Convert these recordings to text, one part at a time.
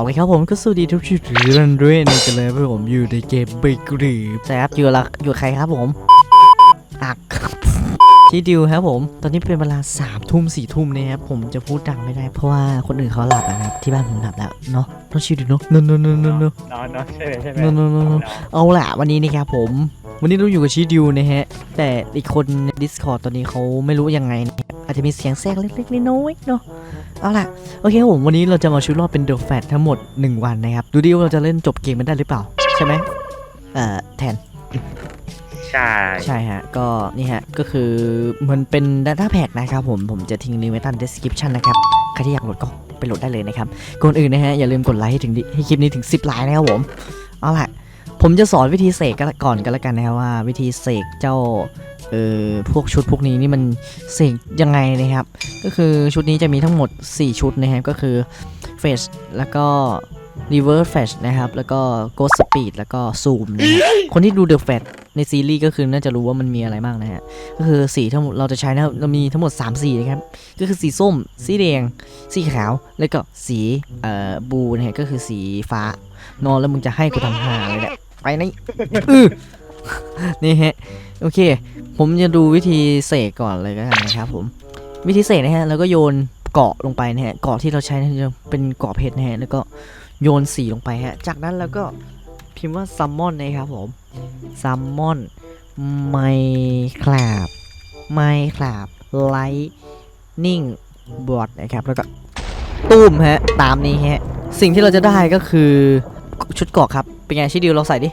เอาเลยครับผมก็สวัสดีทุกท่านด้วยในกันเลยเพราะผมอยู่ในเกมเบเกอรี่แต่ครับอยู่ละอยู่ใครครับผมอักที่ดิวครับผม ตอนนี้เป็นเวลาสามทุ่มสี่ทุ่มนะครับผมจะพูดดังไม่ได้เพราะว่าคนอื่นเขาหลับแล้วนะครับที่บ้านผมหลับแล้วเนาะต้องชิวดูเนาะเนาะเนาะเนาะเนาะเนาะนอนเนอะใช่ไหมใช่ไหมโน่โน่โน่โน่เอาล่ะวันนี้นะครับผม วันนี้เราอยู่กับชีดิวนะฮะ แต่อีกคนใน Discord ตอนนี้เขาไม่รู้ยังไงนะอาจจะมีเสียงแทรกเล็กๆน้อยๆเนาะ เอาล่ะ โอเคครับผมวันนี้เราจะมาชุดรอบเป็นเดอะแฟตทั้งหมด 1 วันนะครับ ดูดิว่าเราจะเล่นจบเกมมันได้หรือเปล่า ใช่ไหมเอ่อ แทน ใช่ ใช่ฮะ ก็นี่ฮะ ก็คือมันเป็น Data Pack นะครับผม ผมจะทิ้งลิงก์ไว้ใต้ description นะครับ ใครที่อยากโหลดก็ไปโหลดได้เลยนะครับ ก่อนอื่นนะฮะ อย่าลืมกดไลค์ให้ถึงดิให้คลิปนี้ถึง 10 ไลค์นะครับผม เอาล่ะ ผมจะสอนวิธีเสกกันก่อนกันแล้วกันนะครับว่า วิธีเสกเจ้า เอ่อพวกชุดพวกนี้นี่มันเสกยังไงนะครับ ก็คือชุดนี้จะมีทั้งหมด 4 ชุดนะครับ ก็คือ f a c e แล้วก็ reverse flash นะครับ แล้วก็ ghost speed แล้วก็ zoom นะครับคนที่ดู the flash ในซีรีส์ก็คือน่าจะรู้ว่ามันมีอะไรบ้างนะฮะ ก็คือสีทั้งหมดเราจะใช้นะครับเรามีทั้งหมด 3 สีนะครับ ก็คือสีส้ม สีแดง สีขาว แล้วก็สีเอ่อบูนะฮะ ก็คือสีฟ้า นอนแล้วมึงจะให้กูทำหาเลยแหละไปนี่อือ นี่ฮะ โอเค ผมจะดูวิธีเสกก่อนเลยก็กันนะครับผม วิธีเสกนะฮะ แล้วก็โยนเกาะลงไปนะฮะ เกาะที่เราใช้นะจะเป็นเกาะเพชรนะฮะ แล้วก็โยนสีลงไปฮะ จากนั้นแล้วก็พิมพ์ว่าซัมมอนนะครับผม ซัมมอนไมคลาบไมคลาบไลท์นิ่งบอดนะครับ แล้วก็ตูมฮะ ตามนี้ฮะ สิ่งที่เราจะได้ก็คือชุดเกาะครับ เป็นไงชิดิวเราใส่ดิ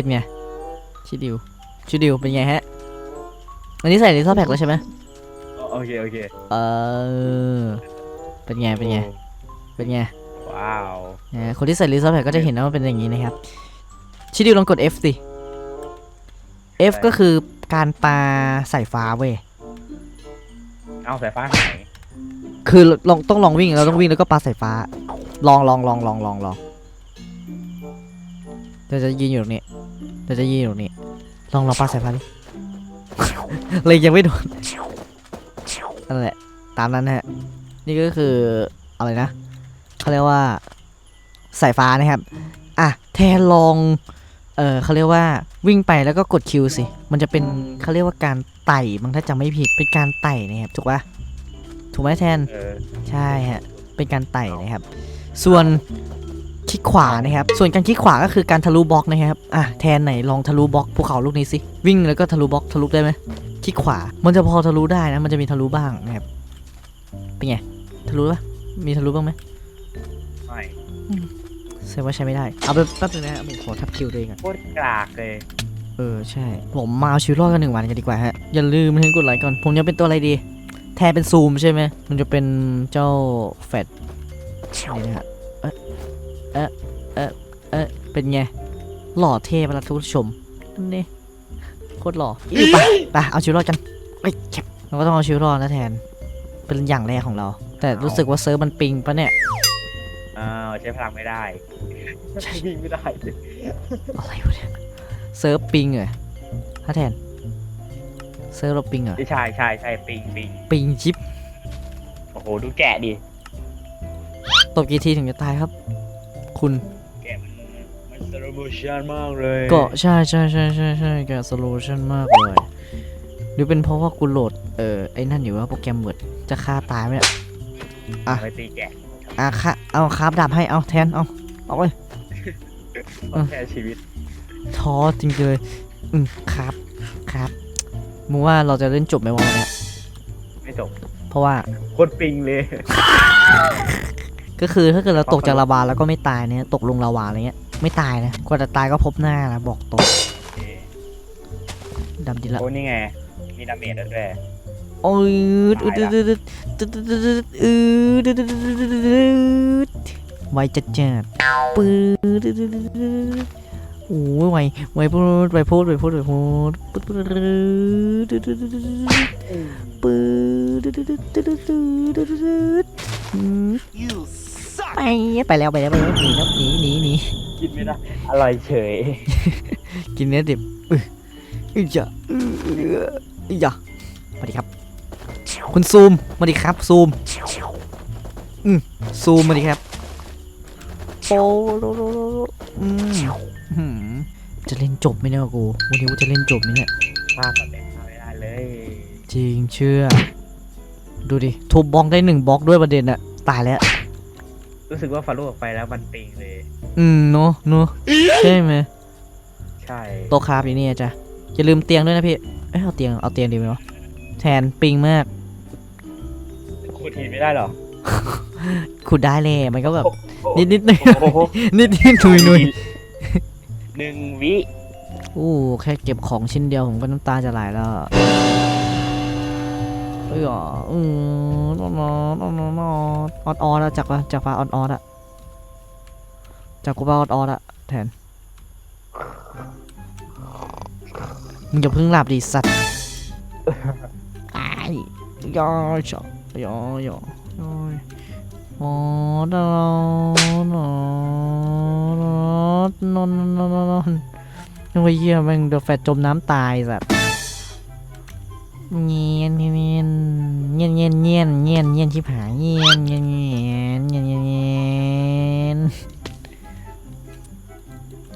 เป็นไงชิดิวชิดิวเป็นไงฮะอันนี้ใส่ในท่อแพ็กแล้วใช่ไหมโอเคโอเคเออเป็นไงเป็นไงเป็นไงว้าวนะคนที่ใส่ลิซอแพ็กก็จะเห็นนะว่าเป็นอย่างนี้นะครับชิดิวลองกด F สิ F ก็คือการปาสายฟ้าเว้ยเอาสายฟ้าหายคือลองต้องลองวิ่งเราต้องวิ่งแล้วก็ปาสายฟ้า ลองลองลองลองลองลองเราจะยืนอยู่ตรงนี้ เราจะยืนอยู่ตรงนี้ลองลองปาสายฟ้าดิเลยยังไม่โดนนั่นแหละ ตามนั้นนะฮะ นี่ก็คืออะไรนะเขาเรียกว่าสายฟ้านะครับอะแทนลองเออเขาเรียกว่าวิ่งไปแล้วก็กดคิวสิ มันจะเป็นเขาเรียกว่าการไต่บางถ้าจำไม่ผิดเป็นการไต่นะครับถูกปะถูกไหมแทนเออใช่ฮะเป็นการไต่นะครับ ส่วน คลิกขวานะครับ ส่วนการคลิกขวาก็คือการทะลุบล็อกนะครับ อะแทนไหนลองทะลุบล็อกภูเขาลูกนี้สิ วิ่งแล้วก็ทะลุบล็อกทะลุได้ไหมคลิกขวา มันจะพอทะลุได้นะ มันจะมีทะลุบ้างนะครับ เป็นไง ทะลุปะมีทะลุบ้างไหมไม่แสดงว่าใช้ไม่ได้ เอาไปแป๊บนึงนะผมขอทับคิวตัวเองก่อนโคตรกลากเลย เออใช่ ผมมาเอาชีวิตรอดกันหนึ่งวันกันดีกว่าฮะ อย่าลืมให้กดไลค์ก่อน ผมจะเป็นตัวอะไรดี แทนเป็นซูมใช่ไหม มันจะเป็นเจ้าแฟดนี่นะฮะ เอ๊ะเอ๊ะเอ๊ะเอ๊ะเป็นไง หล่อเท่ปะล่ะทุกผู้ชมนั่นนี่โคตรหล่ออีไปไปเอาชีวิตรอดกันเอ้ยแคปเราก็ต้องเอาชีวิตรอดนะแทน เป็นอย่างแรกของเรา แต่รู้สึกว่าเซิร์ฟมันปิงปะเนี่ยอ้าวใช้พลังไม่ได้ใช้วิ่งไม่ได้อะไรวะเนี่ยเซิร์ฟปิงเหรอถ้าแทน เซิร์ฟเราปิงเหรอใช่ใช่ใช่ปิงปิงปิงชิปโอ้โหดูแกะดิตบกี่ทีถึงจะตายครับ คุณแกะมันมันสโลโมชั่นมากเลยก็ใช่ใช่ใช่ใช่ใช่แกสโลชันมากเลยหรือเป็นเพราะว่ากูโหลดเออไอ้นั่นอยู่ว่าโปรแกรมเวิร์ดจะฆ่าตายไหมเนี่ยอะไปตีแกะอะค่ะเอาคราบดาบให้เอาแทนเอาเอาไปเออแค่ชีวิตท้อจริงๆเลยอืมครับครับมึงว่าเราจะเล่นจบไหมวะวันเนี่ยไม่จบเพราะว่าโคตรปิงเลย ก็คือถ้าเกิดเราตกจากลาวาแล้วก็ไม่ตายเนี่ยตกลงลาวาอะไรเงี้ยไม่ตายนะกว่าจะตายก็พบหน้านะบอกตรงดำดีละโอ้นี่ไง มีดาเมจด้วยโอ้ยอึดอึดอึดอึดอึดอึดอึดอึดอึดอึดอึดไวจัดจัดปืดอึดอึดอึดอึดโอ้ยไวไวพูดไวพูดไวพูดไวพูดปืดปืดอึดอึดอึดอึดอึดปืด อึดอึดอึดอึดอึดอึดอึดอืมไปไปแล้วไปแล้วไปแล้วหนีแล้วหนีหนีหนีกินไม่ได้ อร่อยเฉย กินเนื้อดิบอืออือจ้ะอืออือจ้ะสวัสดีครับ คุณซูมสวัสดีครับซูมอืมซูมสวัสดีครับโปโลโลโลโลอืมหืมจะเล่นจบไหมเนี่ยกูวันนี้กูจะเล่นจบไหมเนี่ยฆ่าก่อนเล่นฆ่าไม่ได้เลย จริงเชื่อ ดูดิทุบบล็อกได้หนึ่งบล็อกด้วยประเด็นอะตายแล้ว รู้สึกว่าฟารุออกไปแล้วมันปิงเลย อืมเนาะเนาะใช่ไหมใช่โตะคาบอยู่นี่จ้ะอย่าลืมเตียงด้วยนะพี่เอ้ยเอาเตียงเอาเตียงดีไหมวะแทนปิงมากขุดหินไม่ได้หรอขุดได้เลยมันก็แบบ นิดนิดหน่อยโอ้โหนิดนิดหนุยหนุยหนึ่งวิ อู้แค่เก็บของชิ้นเดียวผมก็น้ำตาจะไหลแล้ว เออออืมนอนนอนนอนอนออดออดอะจากปะจากปลาออดออดอะจากกูปลาออดออดอะแทนมึงอย่าเพิ่งหลับดิสัตว์ไอ้ย่อยชอย่อย่อย่อยอ๋อดอนอนนอนนอนนอนนอนนึกว่าเหี้ยแม่งเดอะแฟตจมน้ำตายสัตว์ เงียนเงียนเงียนเงียนเงียนเงียนเงียนเงียนชิบหายเงียนเงียนเงียนเงียนเงียนเงียน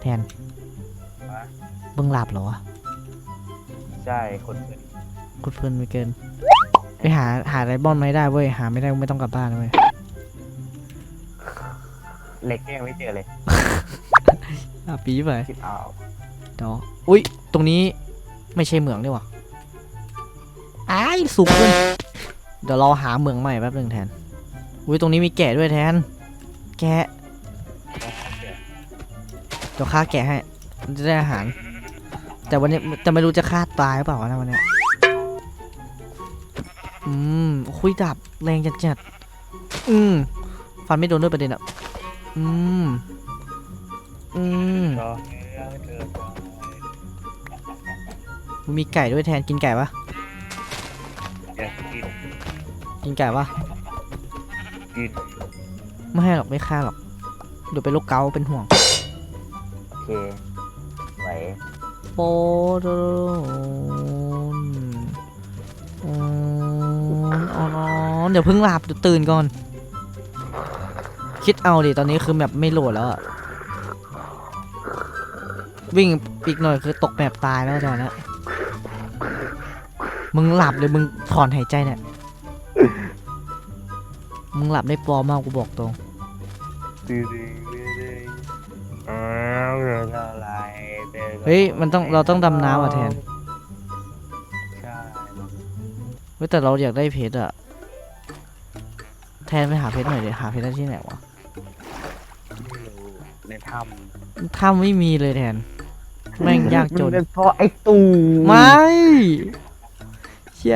แทนเบิ่งหลับเหรอวะใช่คนเกิดกดเพลินไปเกิน ไปหาหาไรบอนไม่ได้เว้ยหาไม่ได้ไม่ต้องกลับบ้านนะเว้ยเหล็กก็ยังไม่เจอเลยอะปีไปคิดเอาเดี๋ยวอุ้ยตรงนี้ไม่ใช่เหมืองนี่หว่า อ้ายสุกเลยเดี๋ยวเราหาเหมืองใหม่แป๊บหนึงแทน อุ้ยตรงนี้มีแกะด้วยแทน แกะเดี๋ยวฆ่าแกะให้มันจะได้อาหาร แต่วันนี้จะไม่รู้จะฆ่าตายหรือเปล่าวะนะวันเนี้ยอืมคุยดับแรงจัดจัดๆอืมฟันไม่โดนด้วยประเด็นอะ อืม อืมก็เธอมีไก่ด้วยแทนกินไก่ปะ กินไก่ปะกิน ไม่ให้หรอกไม่ฆ่าหรอกเดี๋ยวเป็นโรคเกาต์เป็นห่วง โอเคไหวโปโดนอืมอ๋อนเดี๋ยวเพิ่งหลับเดี๋ยวตื่นก่อน คิดเอาดิตอนนี้คือแบบไม่โหลดแล้วอะวิ่งอีกหน่อยคือตกแบบตายแล้วตอนนี้มึงหลับเลยมึงถอนหายใจเนี่ย มึงหลับได้ปลอมมากกูบอกตรงดื้อดื้อดื้อดื้ออ้าวเรื่องอะไรป็นเฮ้ยมันต้องเราต้องดำน้ำอะแทน ใช่เฮ้ยแต่เราอยากได้เพชรอะแทนไปหาเพชรหน่อยเดี๋ยวหาเพชรได้ที่ไหนวะไม่รู้ในถ้ถ้าไม่มีเลยแทนแม่งำยากจน มัเป็นเพราะไอ้ตู่ไม่เฉ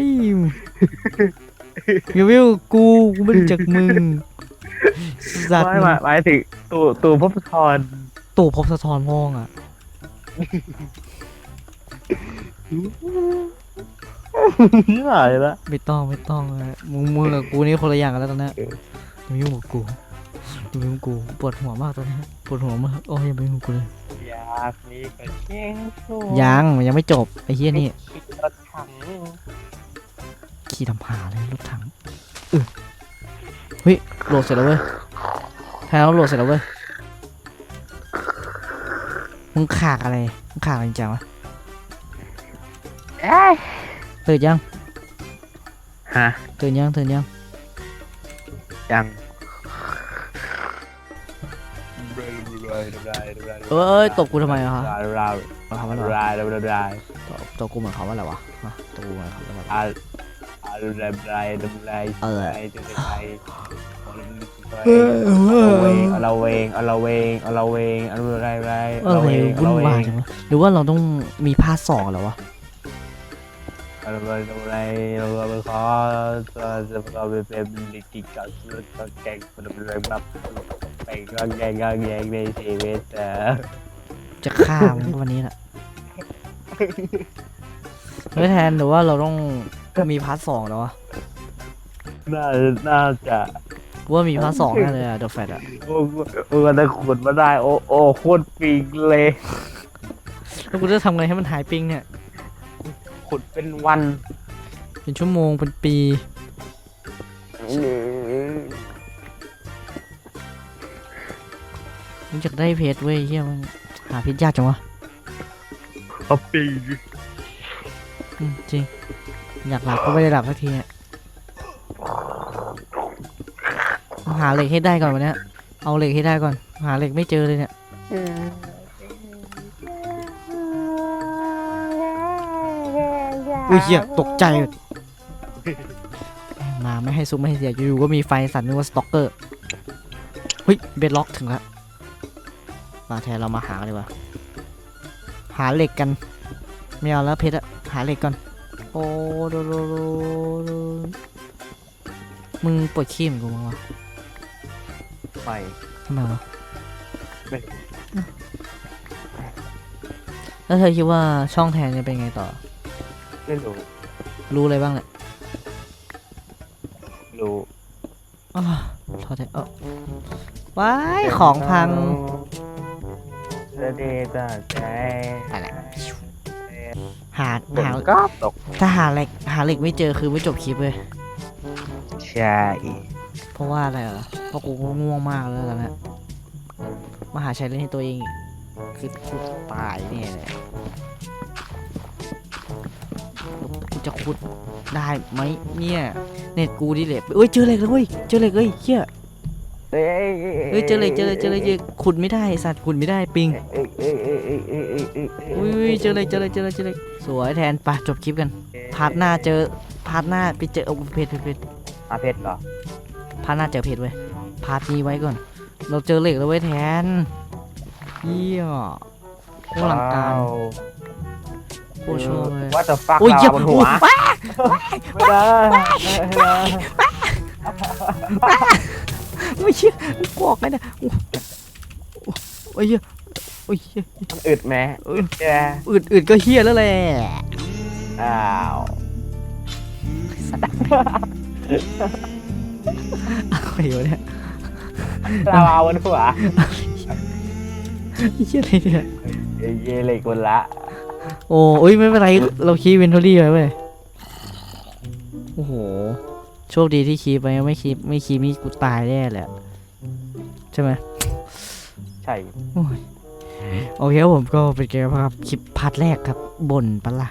ย อย่าวิวกูกูไม่รู้จักมึงสัตว์ไม่หมายหมายถึงตู่ตู่พบทรตู่พบสะท้อนมองอะหายละไม่ต้องไม่ต้องอะมึงมึงกับกูนี่คนละอย่างกันแล้วตอนเนี้ยอย่ามายุ่งกับกูอย่ามายุ่งกับกูปวดหัวมากตอนนี้ปวดหัวมากโอ้ยอย่ามายุ่งกับกูเลยอยากมีกระเชียงสู้ยังมันยังไม่จบไอ้เหี้ยนี่คิดรถถัง ขี่ทำหาเลยรถถังเออเฮ้ยโหลดเสร็จแล้วเว้ยแทนเราโหลดเสร็จแล้วเว้ยมึงขากอะไรมึงขากอะไรจริงๆวะเอ้ยตื่นยังฮะตื่นยังตื่นยังยังเอ้ยตบกูทำไมอะฮะรายรายมาคำว่าอะไรวะรายรายรายตบตบกูเหมือนคำว่าอะไรวะฮะตบกูเหมือนคำว่าอะไรวะ อ่าอ่ารายรายรายเออรายจะเป็นไรเอาเราเวงเอาเราเวงเอาเราเวงเอาเราเวงเอาเราไรไรอะไรวุ่นวายจังวะหรือว่าเราต้องมีพาร์ทสองเหรอวะเอาเราเราไรเราเราขอจะจะเราเป็นลิกิกัสก็แกงมันเป็นอะไรแบบไปก็แกงก็แกงในชีวิตแต่จะฆ่ามึงวันนี้แหละ เฮ้ยแทนหรือว่าเราต้องมีพาร์ทสองแล้ววะน่าน่าจะกูว่ามีพาร์ทสองแน่เลยอะเดอะแฟตอะโอ้โอ้แต่ขุดมาได้ โอ้โอ้โคตรปิงเลยแล้วกูจะทำไงให้มันหายปิงเนี่ยขุดเป็นวันเป็นชั่วโมงเป็นปีเมึงอยากได้เพชรเว้ยเฮียมันหาเพชรยากจังวะฮัปปี้อืม จริง อยากหลับก็ไม่ได้หลับสักทีอะหาเหล็กให้ได้ก่อนวันเนี้ยเอาเหล็กให้ได้ก่อน หาเหล็กไม่เจอเลยเนี่ย อุ้ยเฮียตกใจหมดมาไม่ให้ซุปไม่ให้เสียอยู่ๆก็มีไฟสั่นนึกว่าสต็อกเกอร์เฮ้ยเบดล็อกถึงแล้วมาแทนเรามาหากันดีกว่า หาเหล็กกัน ไม่เอาแล้วเพชรอะ หาเหล็กก่อน โอ้โดโดโดโดมึงปวดขี้เหมือนกูมั้งวะไม่ทำไมวะไม่แล้วเธอคิดว่าช่องแทนจะเป็นไงต่อ ไม่รู้รู้อะไรบ้างเนี่ยรู้อ้าวทอดแท้เออว้ายของพัง เสด็จจากใจอะไร หาฝนหาก็ตกถ้าหาเหล็กหาเหล็กไม่เจอคือไม่จบคลิปเลย ใช่เพราะว่าอะไรเหรอเพราะกูก็ง่วงมากแล้วตอนนี้มาหาชัยเล่นให้ตัวเองอีกคือกูตายแน่เลยกูจะขุดได้ไหมเนี่ยเน็ตกูดิเหล็กเอ้ยเจอเหล็กแล้วเว้ยเจอเหล็กเอ้ยเฮียเอ้ยเอ้ยเจอเหล็กเจอเหล็กเจอเหล็กเจอขุดไม่ได้ไอ้สัตว์ขุดไม่ได้ปิง อ้ยเอ้ยเอ้ยเอ้ยอุ้ยเจอเหล็กเจอเหล็กเจอเหล็กเจอเหล็กสวยแทนไปจบคลิปกันพาร์ทหน้าเจอพาร์ทหน้าไปเจอเอาเพชรเพชรเพชรอาเพชรเหรอพาร์ทหน้าเจอเพชรเว้ยพาร์ทนี้ไว้ก่อน เราเจอเหล็กแล้วเว้ยแทนเยี่ยโคตรหลังการโคตรชอบเลยว่าจะฟักโอ้ยลาเยี่ยมบนหัวโอ้ยไม่ได้ไม่ได้ไม่เชื่อบอกเลยนะโอ้โอ้ยเหี้ยโอ้ยเหี้ยมันอึดไหมอึดแกอืดอืดก็เฮี้ยแล้วแหละอ้าวอะไรวะเนี่ยลาวาบนหัวเฮี้ยอะไรเนี่ยเอ้ยเยเหล็กคนละโอ้โอ้ยไม่เป็นไรเราคีย์เวนทอรี่ไว้เว้ยโอ้โหโชคดีที่คีย์ไปไม่คีย์ไม่คีย์นี่กูตายแน่เลยอะใช่ไหมใช่ โอเคครับผมก็เป็นเกมครับคลิปพาร์ทแรกครับบ่นปะละ่ะ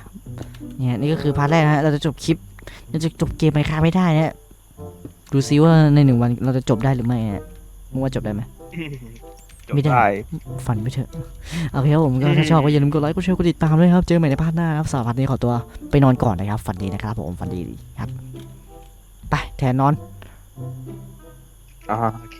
เนี่ยนี่ก็คือพาร์ทแรกนะฮะเราจะจบคลิปเราจะจบเกมไปค่าไม่ได้นะดูซิว่าในหนึ่งวันเราจะจบได้หรือไม่อะมึงว่าจบได้ไหมไม่ได้ฝันไปเถอะโอเคครับผมก็ถ้าชอบก็อย่าลืมกดไลค์กดแชร์กดติดตามด้วยครับ เจอกันใหม่ในพาร์ทหน้าครับสำหรับพาร์ทนี้ขอตัวไปนอนก่อนนะครับฝันดีนะครับผมฝันดีครับไปแทนนอนอ่าโอเค